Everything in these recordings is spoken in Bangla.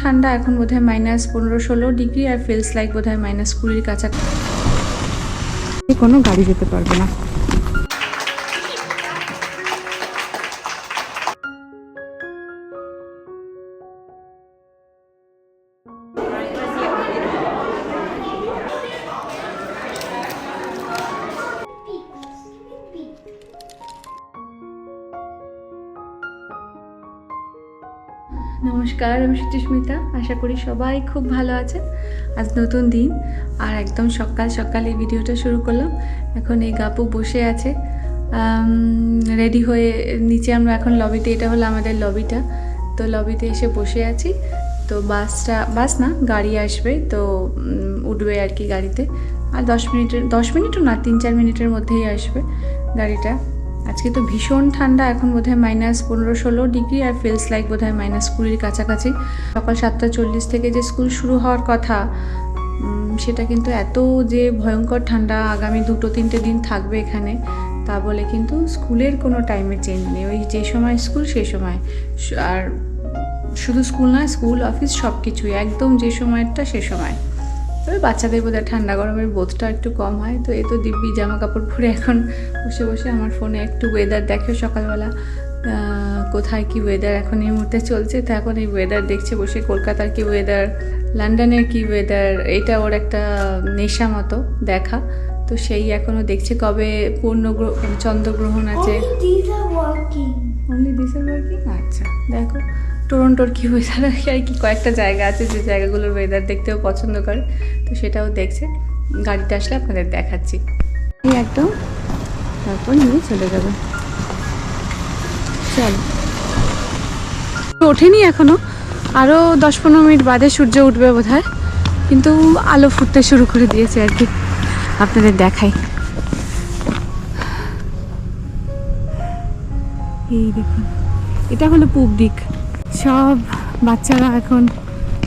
ঠান্ডা, এখন বোধহয় মাইনাস পনেরো ষোলো ডিগ্রি আর ফিলস লাইক বোধহয় মাইনাস কুড়ির কাছাকাছি। কোনো গাড়ি যেতে পারবে না। নমস্কার, আমি সুচিস্মিতা। আশা করি সবাই খুব ভালো আছেন। আজ নতুন দিন, আর একদম সকাল সকাল এই ভিডিওটা শুরু করলাম। এখন এই গাপু বসে আছে। রেডি হয়ে নিচে আমরা এখন লবিতে এটা হলো আমাদের লবিটা তো লবিতে এসে বসে আছি। তো বাসটা বাস না, গাড়ি আসবে। তো উঠবে আর কি গাড়িতে। আর দশ মিনিটের, দশ মিনিটও না, তিন চার মিনিটের মধ্যেই আসবে গাড়িটা। আজকে তো ভীষণ ঠান্ডা, এখন বোধহয় মাইনাস পনেরো ষোলো ডিগ্রি আর ফিলস লাইক বোধহয় মাইনাস কুড়ির কাছাকাছি। সকাল সাতটা চল্লিশ থেকে যে স্কুল শুরু হওয়ার কথা সেটা কিন্তু এত যে ভয়ঙ্কর ঠান্ডা আগামী দুটো তিনটে দিন থাকবে এখানে, তা বলে কিন্তু স্কুলের কোনো টাইমের চেঞ্জ নেই। ওই যে সময় স্কুল সেই সময়। আর শুধু স্কুল নয় স্কুল অফিস সব কিছুই একদম যে সময়টা সে সময়। তবে বাচ্চাদের বোধহয় ঠান্ডা গরমের বোধটা একটু কম হয়। তো এই তো দিব্যি জামা কাপড় পরে এখন বসে বসে আমার ফোনে একটু ওয়েদার দেখে। সকালবেলা কোথায় কি ওয়েদার এখন এই মুহূর্তে চলছে। তো এখন এই ওয়েদার দেখছে বসে। কলকাতার কি ওয়েদার লন্ডনের কি ওয়েদার এটা ওর একটা নেশা মতো দেখা। তো সেই এখনও দেখছে কবে পূর্ণ গ্রহ চন্দ্রগ্রহণ আছে। আচ্ছা দেখো। টরন্টোর কি ওয়েদার আর কি কয়েকটা জায়গা আছে যে জায়গাগুলোর ওয়েদার দেখতেও পছন্দ করে, তো সেটাও দেখছে। গাড়িতে আসলে আপনাদের দেখাচ্ছি। এই একদম তারপর নিয়ে চলে যাবে। চল। ওঠেনি এখনও। আরও দশ পনেরো মিনিট বাদে সূর্য উঠবে বোধ কিন্তু আলো ফুটতে শুরু করে দিয়েছে আর কি। আপনাদের দেখাই। এই দেখুন, এটা হলো পূব দিক। সব বাচ্চারা এখন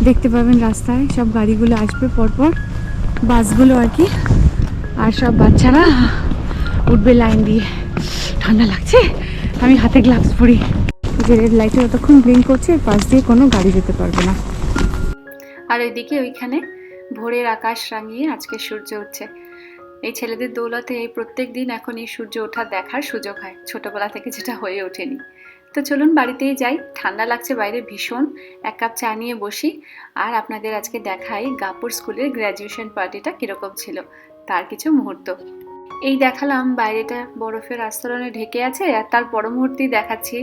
দেখতে পাবেন রাস্তায়। সব গাড়িগুলো আসবে পরপর, বাসগুলো আর কি। আর সব বাচ্চারা উঠবে লাইন দিয়ে। ঠান্ডা লাগছে? আমি হাতে গ্লাভস পরি। যে রেড লাইটে অতক্ষণ ব্লিঙ্ক করছে পাশ দিয়ে কোনো গাড়ি যেতে পারবে না। আর ওইদিকে ওইখানে ভোরের আকাশ রাঙিয়ে আজকে সূর্য উঠছে। এই ছেলেদের দৌলতে এই প্রত্যেক দিন এখন এই সূর্য ওঠা দেখার সুযোগ হয়। ছোটবেলা থেকে যেটা হয়ে ওঠেনি। তো চলুন বাড়িতেই যাই। ঠান্ডা লাগছে বাইরে ভীষণ। এক কাপ চা নিয়ে বসি। আর আপনাদের আজকে দেখাই গাপুর স্কুলের গ্র্যাজুয়েশন পার্টিটা কীরকম ছিল, তার কিছু মুহূর্ত। এই দেখালাম, বাইরেটা বরফের আস্তরণে ঢেকে আছে। আর তার পর মুহূর্তেই দেখাচ্ছি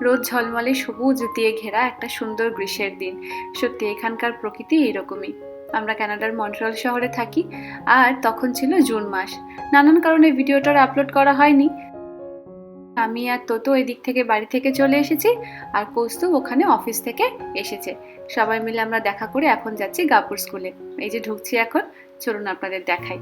রোদ ঝলমলে সবুজ দিয়ে ঘেরা একটা সুন্দর গ্রীষ্মের দিন। সত্যি, এখানকার প্রকৃতি এরকমই। আমরা কানাডার মন্ট্রিয়াল শহরে থাকি, আর তখন ছিল জুন মাস। নানান কারণে ভিডিওটার আপলোড করা হয়নি। আমি আর তোতো এই দিক থেকে বাড়ি থেকে চলে এসেছি আর কৌস্তু ওখানে অফিস থেকে এসেছে। সবাই মিলে আমরা দেখা করে এখন যাচ্ছি গাপুর স্কুলে। এই যে ঢুকছি এখন, চলুন আপনাদের দেখাই।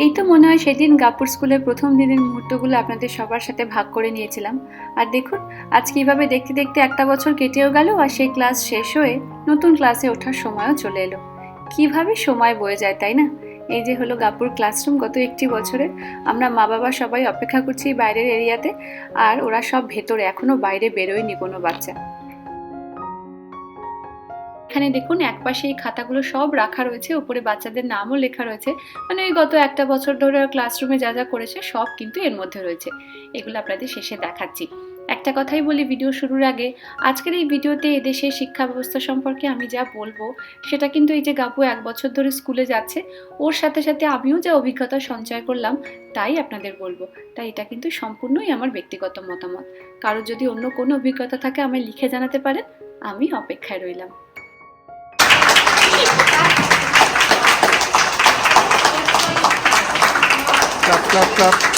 এই তো মনে হয় সেদিন গাপুর স্কুলের প্রথম দিনের মুহূর্তগুলো আপনাদের সবার সাথে ভাগ করে নিয়েছিলাম। আর দেখুন, আজ এইভাবে দেখতে দেখতে একটা বছর কেটেও গেল আর সেই ক্লাস শেষ হয়ে নতুন ক্লাসে ওঠার সময়ও চলে এলো। কীভাবে সময় বয়ে যায়, তাই না? এই যে হলো গাপুর ক্লাসরুম গত একটি বছরে আমরা মা বাবা সবাই অপেক্ষা করছি বাইরের এরিয়াতে, আর ওরা সব ভেতরে, এখনও বাইরে বেরোয়নি কোনো বাচ্চা। এখানে দেখুন একপাশে এই খাতাগুলো সব রাখা রয়েছে উপরে বাচ্চাদের নামও লেখা রয়েছে। মানে ওই গত একটা বছর ধরে ক্লাসরুমে যা যা করেছে, সব কিন্তু এর মধ্যে রয়েছে। এগুলো আপনাদের শেষে দেখাচ্ছি। একটা কথাই বলি ভিডিও শুরুর আগে আজকের এই ভিডিওতে এদেশের শিক্ষা ব্যবস্থা সম্পর্কে আমি যা বলব সেটা কিন্তু এই যে গাপু এক বছর ধরে স্কুলে যাচ্ছে ওর সাথে সাথে আমিও যা অভিজ্ঞতা সঞ্চয় করলাম তাই আপনাদের বলব। তাই এটা কিন্তু সম্পূর্ণই আমার ব্যক্তিগত মতামত। কারও যদি অন্য কোনো অভিজ্ঞতা থাকে আমায় লিখে জানাতে পারেন আমি অপেক্ষায় রইলাম। Clap, clap, clap.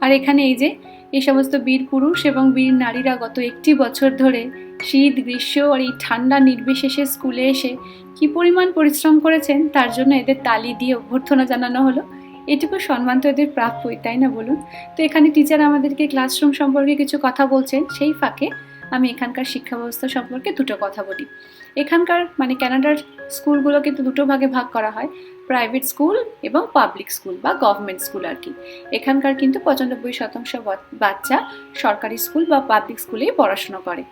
আর এখানে এই যে, এই সমস্ত বীর পুরুষ এবং বীর নারীরা গত একটি বছর ধরে শীত, গ্রীষ্ম আর এই ঠান্ডা নির্বিশেষে স্কুলে এসে কি পরিমাণ পরিশ্রম করেছেন, তার জন্য এদের তালি দিয়ে অভ্যর্থনা জানানো হলো। এটুকু সম্মান তো এদের প্রাপ্যই, তাই না বলুন? তো এখানে টিচার আমাদেরকে ক্লাসরুম সম্পর্কে কিছু কথা বলছেন, সেই ফাঁকে আমি এখানকার শিক্ষা ব্যবস্থা সম্পর্কে দুটো কথা বলি। এখানকার মানে ক্যানাডার স্কুলগুলো কিন্তু দুটো ভাগে ভাগ করা হয় প্রাইভেট স্কুল এবং পাবলিক স্কুল বা গভর্নমেন্ট স্কুল আর কি। এখানকার কিন্তু পঁচানব্বই শতাংশ বাচ্চা সরকারি স্কুল বা পাবলিক স্কুলেই পড়াশোনা করে।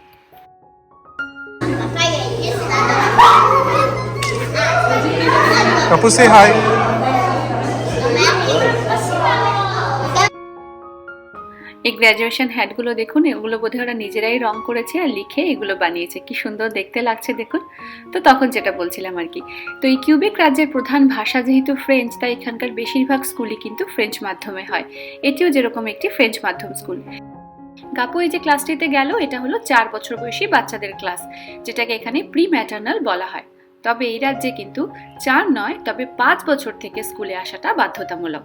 Kapu, say hi. এই গ্র্যাজুয়েশন হ্যাটগুলো দেখুন, এগুলো বোধহয় ওরা নিজেরাই রং করেছে আর লিখে এগুলো বানিয়েছে। কি সুন্দর দেখতে লাগছে দেখুন। তো তখন যেটা বলছিলাম আর কি। তো এই কিউবেক রাজ্যের প্রধান ভাষা যেহেতু ফ্রেঞ্চ তাই এখানকার বেশিরভাগ স্কুলই কিন্তু ফ্রেঞ্চ মাধ্যমে হয়। এটিও যেরকম একটি ফ্রেঞ্চ মাধ্যম স্কুল গাপু, এই যে ক্লাসটিতে গেল, এটা হলো চার বছর বয়সী বাচ্চাদের ক্লাস যেটাকে এখানে প্রি ম্যাটার্নাল বলা হয়। তবে এই রাজ্যে কিন্তু চার নয়, তবে পাঁচ বছর থেকে স্কুলে আসাটা বাধ্যতামূলক।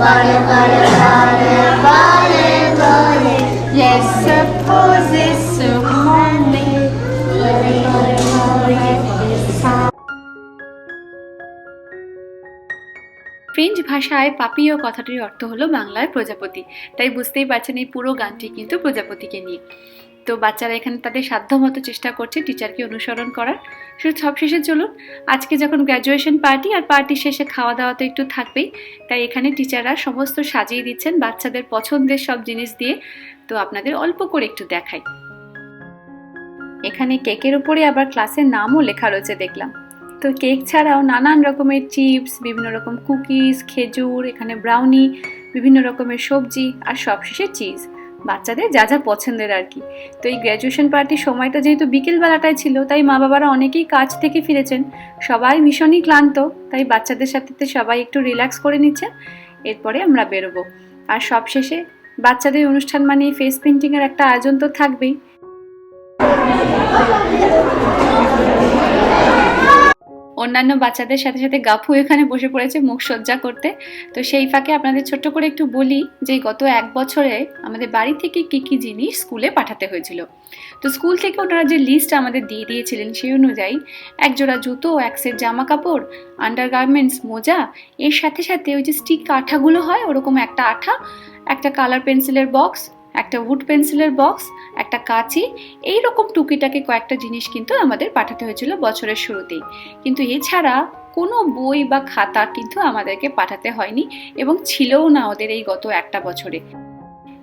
Bale, bale, bale, bale. Yes, suppose it's French ভাষায় পাপিও কথাটির অর্থ হলো বাংলায় প্রজাপতি। তাই বুঝতেই পারছেন এই পুরো গানটি কিন্তু প্রজাপতিকে নিয়ে। তো বাচ্চারা এখানে তাদের সাধ্যমতো চেষ্টা করছে টিচারকে অনুসরণ করার। শুধু সবশেষে চলুন, আজকে যখন গ্র্যাজুয়েশন পার্টি আর পার্টি শেষে খাওয়া দাওয়া তো একটু থাকবেই, তাই এখানে টিচাররা সমস্ত সাজিয়ে দিচ্ছেন বাচ্চাদের পছন্দের সব জিনিস দিয়ে। তো আপনাদের অল্প করে একটু দেখাই। এখানে কেকের উপরে আবার ক্লাসের নামও লেখা রয়েছে দেখলাম। তো কেক ছাড়াও নানান রকমের চিপস, বিভিন্ন রকম কুকিজ, খেজুর, এখানে ব্রাউনি বিভিন্ন রকমের সবজি আর সবশেষে চিজ বাচ্চাদের যা যা পছন্দের আর কি। তো এই গ্র্যাজুয়েশন পার্টির সময়টা যেহেতু বিকেলবেলাটায় ছিল, তাই মা বাবারা অনেকেই কাজ থেকে ফিরেছেন। সবাই ভীষণই ক্লান্ত, তাই বাচ্চাদের সাথে সবাই একটু রিল্যাক্স করে নিচ্ছে। এরপরে আমরা বেরোবো। আর সবশেষে বাচ্চাদের অনুষ্ঠান মানে ফেস পেন্টিংয়ের একটা আয়োজন তো থাকবেই। অন্যান্য বাচ্চাদের সাথে সাথে গাফু এখানে বসে পড়েছে, মুখ সজ্জা করতে। তো সেই ফাঁকে আপনাদের ছোট্ট করে একটু বলি যে গত এক বছরে আমাদের বাড়ি থেকে কী কী জিনিস স্কুলে পাঠাতে হয়েছিল। তো স্কুল থেকে ওনারা যে লিস্ট আমাদের দিয়ে দিয়েছিলেন সেই অনুযায়ী এক জোড়া জুতো, এক সেট জামা কাপড় আন্ডার গার্মেন্টস মোজা, এর সাথে সাথে ওই যে স্টিক আঠাগুলো হয় ওরকম একটা আঠা, একটা কালার পেন্সিলের বক্স একটা উড পেন্সিলের বক্স একটা কাঁচি এই রকম টুকিটাকে কয়েকটা জিনিস কিন্তু আমাদের পাঠাতে হয়েছিল বছরের শুরুতেই। কিন্তু এছাড়া কোনো বই বা খাতা কিন্তু আমাদেরকে পাঠাতে হয়নি এবং ছিলও না ওদের এই গত একটা বছরে।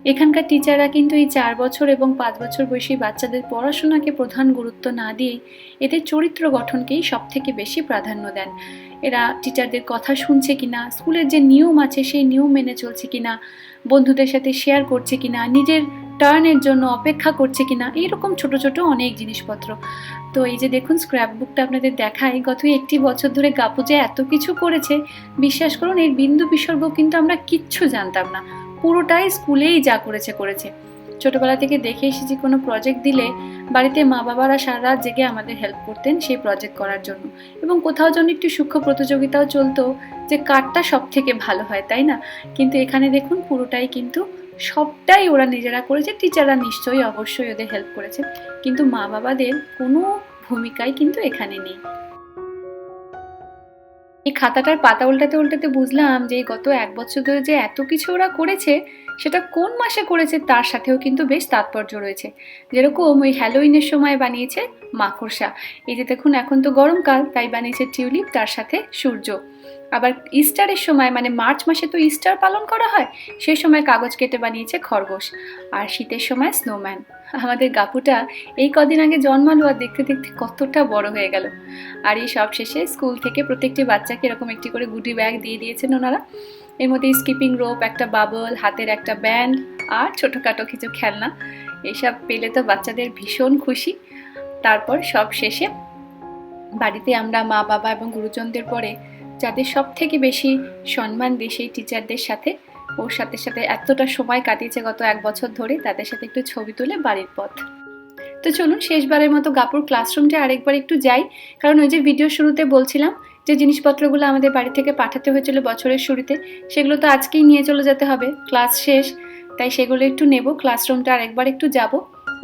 এখানকার টিচাররা কিন্তু এই চার বছর এবং পাঁচ বছর বয়সী বাচ্চাদের পড়াশোনাকে প্রধান গুরুত্ব না দিয়ে এদের চরিত্র গঠনকেই সব থেকে বেশি প্রাধান্য দেন। এরা টিচারদের কথা শুনছে কিনা, স্কুলের যে নিয়ম আছে সেই নিয়ম মেনে চলছে কিনা, বন্ধুদের সাথে শেয়ার করছে কিনা, নিজের টার্নের জন্য অপেক্ষা করছে কিনা, এইরকম ছোট ছোট অনেক জিনিসপত্র। তো এই যে দেখুন স্ক্র্যাপ বুকটা আপনাদের দেখাই গত একটি বছর ধরে গাপু যে এত কিছু করেছে, বিশ্বাস করুন, এর বিন্দু বিসর্গ কিন্তু আমরা কিচ্ছু জানতাম না। পুরোটাই স্কুলেই যা করেছে করেছে। ছোটবেলা থেকে দেখে এসেছি, কোনো প্রজেক্ট দিলে বাড়িতে মা বাবারা সারা রাত জেগে আমাদের হেল্প করতেন সেই প্রজেক্ট করার জন্য। এবং কোথাও যেন একটু সূক্ষ্ম প্রতিযোগিতাও চলতো যে কারটা সব থেকে ভালো হয়, তাই না? কিন্তু এখানে দেখুন, পুরোটাই কিন্তু সবটাই ওরা নিজেরা করেছে টিচাররা নিশ্চয়ই অবশ্যই ওদের হেল্প করেছে। কিন্তু মা বাবাদের কোনো ভূমিকাই কিন্তু এখানে নেই। এই খাতাটার পাতা উল্টাতে উল্টাতে বুঝলাম যে গত এক বছর ধরে যে এত কিছু ওরা করেছে, সেটা কোন মাসে করেছে তার সাথেও কিন্তু বেশ তাৎপর্য রয়েছে। যেরকম ওই হ্যালোইনের সময় বানিয়েছে মাকড়সা। এই যে দেখুন, এখন তো গরমকাল, তাই বানিয়েছে টিউলিপ, তার সাথে সূর্য। আবার ইস্টারের সময় মানে মার্চ মাসে তো ইস্টার পালন করা হয়, সেই সময় কাগজ কেটে বানিয়েছে খরগোশ। আর শীতের সময় স্নোম্যান। আমাদের গাপুটা এই কদিন আগে জন্মালো আর দেখতে দেখতে কতটা বড় হয়ে গেল। আর এই সব শেষে স্কুল থেকে প্রত্যেকটি বাচ্চাকে এরকম একটি করে গুটি ব্যাগ দিয়ে দিয়েছেন ওনারা। এর মধ্যে স্কিপিং রোপ, একটা বাবল, হাতের একটা ব্যান্ড আর ছোটোখাটো কিছু খেলনা। এইসব পেলে তো বাচ্চাদের ভীষণ খুশি। তারপর সব শেষে বাড়িতে আমরা মা, বাবা এবং গুরুজনদের পরে যাদের সব থেকে বেশি সম্মান দিই সেই টিচারদের সাথে ওর সাথে সাথে এতটা সময় কাটিয়েছে গত এক বছর ধরে, তাদের সাথে একটু ছবি তুলে বাড়ির পথ। তো চলুন শেষবারের মতো গাপুর ক্লাসরুমটা আরেকবার একটু যাই, কারণ ওই যে ভিডিও শুরুতে বলছিলাম যে জিনিসপত্রগুলো আমাদের বাড়ি থেকে পাঠাতে হয়েছিল বছরের শুরুতে, সেগুলো তো আজকেই নিয়ে চলে যেতে হবে, ক্লাস শেষ, তাই সেগুলো একটু নেব, ক্লাসরুমটা আরেকবার একটু যাব।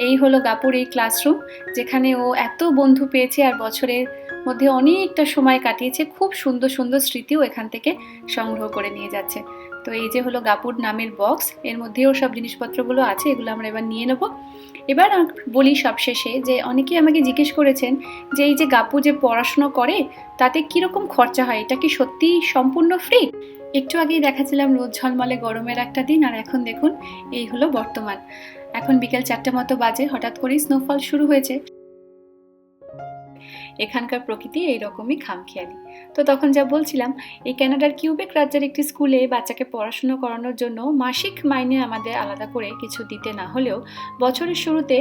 এই হলো গাপুর এই ক্লাসরুম, যেখানে ও এত বন্ধু পেয়েছে আর বছরের মধ্যে অনেকটা সময় কাটিয়েছে, খুব সুন্দর সুন্দর স্মৃতিও এখান থেকে সংগ্রহ করে নিয়ে যাচ্ছে। তো এই যে হলো গাপুর নামের বক্স এর মধ্যেও সব জিনিসপত্রগুলো আছে, এগুলো আমরা এবার নিয়ে নেব। এবার বলি সবশেষে যে অনেকেই আমাকে জিজ্ঞেস করেছেন যে এই যে গাপু যে পড়াশুনো করে, তাতে কীরকম খরচা হয়? এটা কি সত্যিই সম্পূর্ণ ফ্রি একটু আগেই দেখাচ্ছিলাম রোদ ঝলমলে গরমের একটা দিন, আর এখন দেখুন, এই হলো বর্তমান। এখন বিকেল চারটে মতো বাজে, হঠাৎ করেই স্নোফল শুরু হয়েছে। এখানকার প্রকৃতি এইরকমই খামখেয়ালি। তো তখন যা বলছিলাম, এই ক্যানাডার কিউবেক রাজ্যের একটি স্কুলে বাচ্চাকে পড়াশুনো করানোর জন্য মাসিক মাইনে আমাদের আলাদা করে কিছু দিতে না হলেও বছরের শুরুতে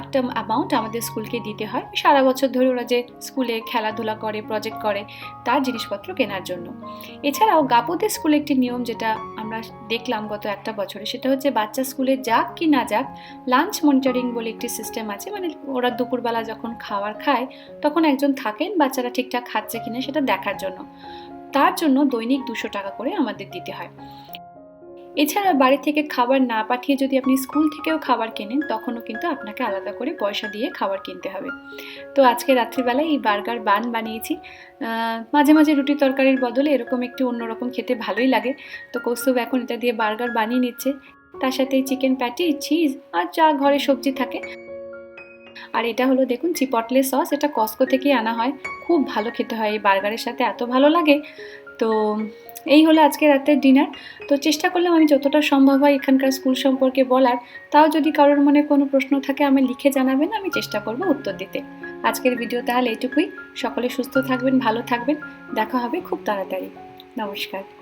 একটা অ্যামাউন্ট আমাদের স্কুলকে দিতে হয়। সারা বছর ধরে ওরা যে স্কুলে খেলাধুলা করে প্রজেক্ট করে, তার জিনিসপত্র কেনার জন্য। এছাড়াও গাপুদের স্কুলে একটি নিয়ম যেটা আমরা দেখলাম গত একটা বছরে, সেটা হচ্ছে বাচ্চা স্কুলে যাক কি না যাক লাঞ্চ মনিটরিং বলে একটি সিস্টেম আছে। মানে ওরা দুপুরবেলা যখন খাবার খায়, তখন একজন থাকেন, বাচ্চারা ঠিকঠাক খাচ্ছে কিনা সেটা দেখার জন্য। তার জন্য দৈনিক দুশো টাকা করে আমাদের দিতে হয়। এছাড়া বাড়ি থেকে খাবার না পাঠিয়ে যদি আপনি স্কুল থেকেও খাবার কেনেন, তখনও কিন্তু আপনাকে আলাদা করে পয়সা দিয়ে খাবার কিনতে হবে। তো আজকে রাত্রিবেলায় এই বার্গার বান বানিয়েছি। মাঝে মাঝে রুটি তরকারির বদলে এরকম একটু অন্যরকম খেতে ভালোই লাগে। তো কৌস্তব এখন এটা দিয়ে বার্গার বানিয়ে নিচ্ছে। তার সাথে চিকেন প্যাটি, চিজ আর যা ঘরে সবজি থাকে আর এটা হলো দেখুন চিপটলে সস, এটা কস্কো থেকেই আনা হয়। খুব ভালো খেতে হয়, এই বার্গারের সাথে এত ভালো লাগে। তো এই হলো আজকে রাতের ডিনার। তো চেষ্টা করলাম আমি যতটা সম্ভব হয় এখানকার স্কুল সম্পর্কে বলার। তাও যদি কারোর মনে কোনো প্রশ্ন থাকে আমি লিখে জানাবেন, আমি চেষ্টা করব উত্তর দিতে। আজকের ভিডিও তাহলে এটুকুই। সকলে সুস্থ থাকবেন, ভালো থাকবেন। দেখা হবে খুব তাড়াতাড়ি। নমস্কার।